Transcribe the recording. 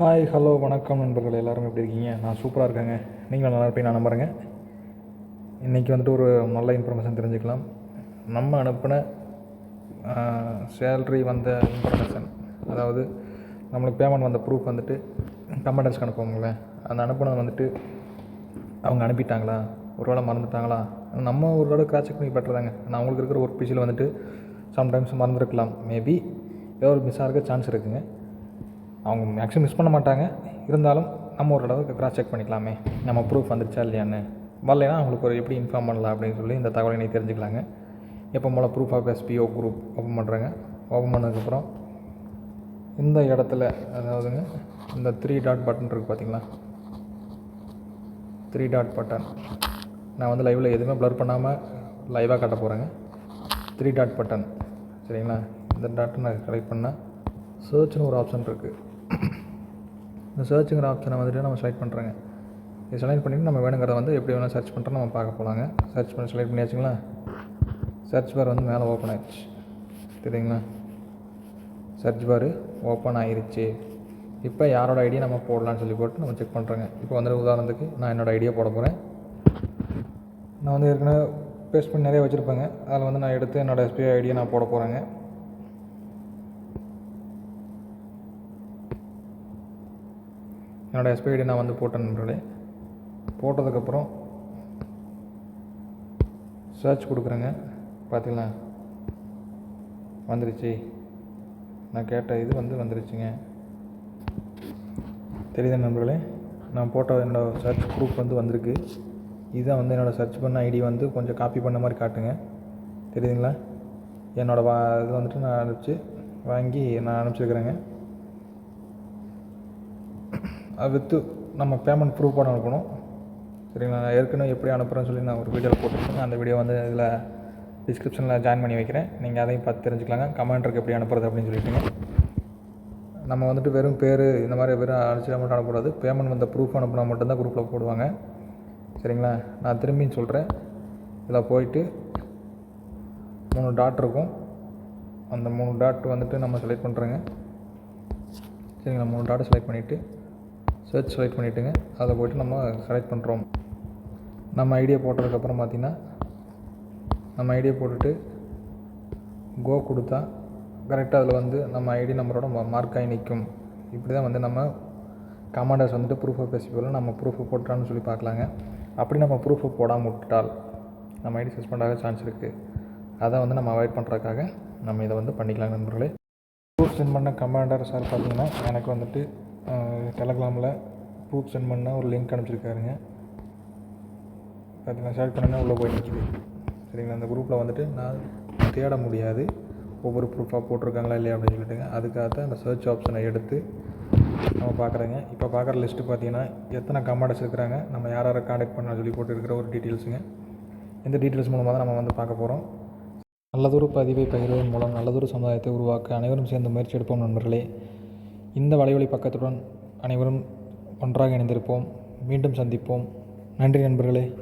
Hi hello வணக்கம் நண்பர்கள். எல்லோரும் எப்படி இருக்கீங்க? நான் சூப்பராக இருக்கேங்க. நீங்களும் நல்லா இருப்பீங்க நான் நம்புகிறேங்க இன்றைக்கி வந்துட்டு ஒரு நல்ல இன்ஃபர்மேஷன் தெரிஞ்சுக்கலாம். நம்ம அனுப்பின சேல்ரி வந்த இன்ஃபர்மேஷன் அதாவது நம்மளுக்கு பேமெண்ட் வந்த ப்ரூஃப் வந்துட்டு கமெண்டர்ஸ்க்கு அனுப்புவோங்களேன். அந்த அனுப்புனது வந்துட்டு அவங்க அனுப்பிட்டாங்களா? ஒரு வேளை மறந்துட்டாங்களா? நம்ம ஒரு தடவை கிராச் செக் பண்ணி பெற்றதாங்க நான் அவங்களுக்கு இருக்கிற ஒர்க் பிசியில் வந்துட்டு சம்டைம்ஸ் மறந்துருக்கலாம். மேபி ஏதோ ஒரு மிஸ் ஆக சான்ஸ் இருக்குதுங்க அவங்க மேக்ஸிமம் மிஸ் பண்ண மாட்டாங்க. இருந்தாலும் நம்ம ஒரு அளவுக்கு க்ராஸ் செக் பண்ணிக்கலாமே. நம்ம ப்ரூஃப் வந்துருச்சா இல்லையான்னு. வரலைன்னா அவங்களுக்கு ஒரு எப்படி இன்ஃபார்ம் பண்ணலாம் அப்படின்னு சொல்லி இந்த தகவலை நீ தெரிஞ்சுக்கலாங்க. எப்போ போல் proof of SPO group open பண்ணுறாங்க ஓப்பன் பண்ணதுக்கப்புறம் இந்த இடத்துல அதாவதுங்க இந்த த்ரீ டாட் பட்டன் இருக்குது பார்த்தீங்களா த்ரீ டாட் பட்டன் நான் வந்து லைவில் எதுவுமே ப்ளர் பண்ணாமல் லைவாக காட்ட போகிறேங்க த்ரீ டாட் பட்டன் சரிங்களா? இந்த டாட்டை நான் கலெக்ட் பண்ணால் சர்ச்னு ஒரு ஆப்ஷன் இருக்குது இந்த சர்ச்சுங்கிற ஆப்ஷனை வந்துட்டு நம்ம செலக்ட் பண்ணுறோங்க இது செலக்ட் பண்ணிவிட்டு நம்ம வேணுங்கிறத வந்து எப்படி வேணால் சர்ச் பண்ணுறோம் நம்ம பார்க்க போகலாங்க சர்ச் பண்ணி செலக்ட் பண்ணியாச்சுங்களா? சர்ச் பார் வந்து மேலே ஓப்பன் ஆயிடுச்சு. தெரியுங்களா சர்ச் பார் ஓப்பன் ஆயிடுச்சு இப்போ யாரோட ஐடியா நம்ம போடலான்னு சொல்லி போட்டு நம்ம செக் பண்ணுறோங்க இப்போ வந்து உதாரணத்துக்கு நான் என்னோடய ஐடியா போட போகிறேன் நான் வந்து ஏற்கனவே பேஸ்ட் பண்ணி நிறைய வச்சுருப்பேங்க. அதில் வந்து நான் எடுத்து என்னோடய எஸ்பிஐ ஐடியா நான் போட போகிறேங்க என்னோடய எஸ்பிஐ ஐடி நான் வந்து போட்டேன் நண்பர்களே. போட்டதுக்கப்புறம் சர்ச் கொடுக்குறேங்க. பார்த்தீங்களா வந்துருச்சு. நான் கேட்ட இது வந்து வந்துருச்சுங்க. தெரியுது நண்பர்களே? நான் போட்ட என்னோடய சர்ச் ப்ரூஃப் வந்து வந்திருக்கு. இதுதான் வந்து என்னோடய சர்ச் பண்ண ஐடி வந்து கொஞ்சம் காப்பி பண்ண மாதிரி காட்டுங்க. தெரியுதுங்களா? என்னோடய வா இது வந்துட்டு நான் அனுப்பிச்சு வாங்கி நான் அனுப்பிச்சிருக்கிறேங்க. வித்து நம்ம பேமெண்ட் ப்ரூவ் பண்ண அனுப்பணும் சரிங்களா? நான் ஏற்கனவே எப்படி அனுப்புகிறேன்னு சொல்லி நான் ஒரு வீடியோவில் போட்டிருக்கேன். அந்த வீடியோ வந்து இதில் டிஸ்கிரிப்ஷனில் ஜாயின் பண்ணி வைக்கிறேன். நீங்கள் அதையும் பார்த்து தெரிஞ்சுக்கலாங்க. கமெண்ட்ருக்கு எப்படி அனுப்புறது அப்படின்னு சொல்லிட்டுங்க. நம்ம வந்துட்டு வெறும் பேர் இந்த மாதிரி வெறும் அடிச்சு மட்டும் அனுப்பக்கூடாது. பேமெண்ட் வந்த ப்ரூஃப் அனுப்புனா மட்டும்தான் குரூப்பில் போடுவாங்க. சரிங்களா? நான் திரும்பியும் சொல்கிறேன் இதில் போயிட்டு மூணு டாட் இருக்கும். அந்த மூணு டாட் வந்துட்டு நம்ம செலக்ட் பண்ணுறேங்க சரிங்களா? மூணு டாட்டை செலக்ட் பண்ணிவிட்டு சர்ச் செலக்ட் பண்ணிவிட்டுங்க அதில் போய்ட்டு நம்ம செலக்ட் பண்ணுறோம் நம்ம ஐடியா போட்டதுக்கப்புறம் பார்த்திங்கன்னா நம்ம ஐடியா போட்டுட்டு கோ கொடுத்தா கரெக்டாக அதில் வந்து நம்ம ஐடி நம்பரோட மார்க் ஆகி நிற்கும் இப்படி தான் வந்து நம்ம கமாண்டர்ஸ் வந்துட்டு ப்ரூஃப் ஆஃப் ஃபெஸ்டிவலில் நம்ம ப்ரூஃப் போட்டான்னு சொல்லி பார்க்கலாங்க அப்படி நம்ம ப்ரூஃப் போடாமல் விட்டுட்டால் நம்ம ஐடி சஸ்பெண்ட் ஆக சான்ஸ் இருக்குது அதை வந்து நம்ம அவாய்ட் பண்ணுறதுக்காக நம்ம இதை வந்து பண்ணிக்கலாம் நண்பர்களே. ப்ரூஃப் சென்ட் பண்ண கமாண்டர் சார் பார்த்தீங்கன்னா எனக்கு வந்துட்டு டெலகிராமில் ப்ரூஃப் சென்ட் பண்ண ஒரு லிங்க் அனுப்பிச்சிருக்காருங்க. பார்த்தீங்கன்னா ஷேர் பண்ணேன்னா உள்ளே போய் நிற்கிது சரிங்களா? அந்த குரூப்பில் வந்துட்டு நான் தேட முடியாது. ஒவ்வொரு ப்ரூஃபாக போட்டிருக்காங்களா இல்லையா அப்படின்னு சொல்லிட்டுங்க. அதுக்காக தான் அந்த சர்ச் ஆப்ஷனை எடுத்து நம்ம பார்க்குறேங்க. இப்போ பார்க்குற லிஸ்ட்டு பார்த்தீங்கன்னா எத்தனை கமாண்டர்ஸ் இருக்கிறாங்க நம்ம யார் யாரை காண்டாக்ட் பண்ண சொல்லி போட்டுருக்கிற ஒரு டீட்டெயில்ஸுங்க இந்த டீட்டெயில்ஸ் மூலமாக தான் நம்ம வந்து பார்க்க போகிறோம் நல்லதொரு பதிவை பகிர்வதன் மூலம் நல்லதொரு சமுதாயத்தை உருவாக்க அனைவரும் சேர்ந்து முயற்சி எடுப்போம் நண்பர்களே. இந்த வலைவழி பக்கத்துடன் அனைவரும் ஒன்றாக இணைந்திருப்போம். மீண்டும் சந்திப்போம். நன்றி நண்பர்களே.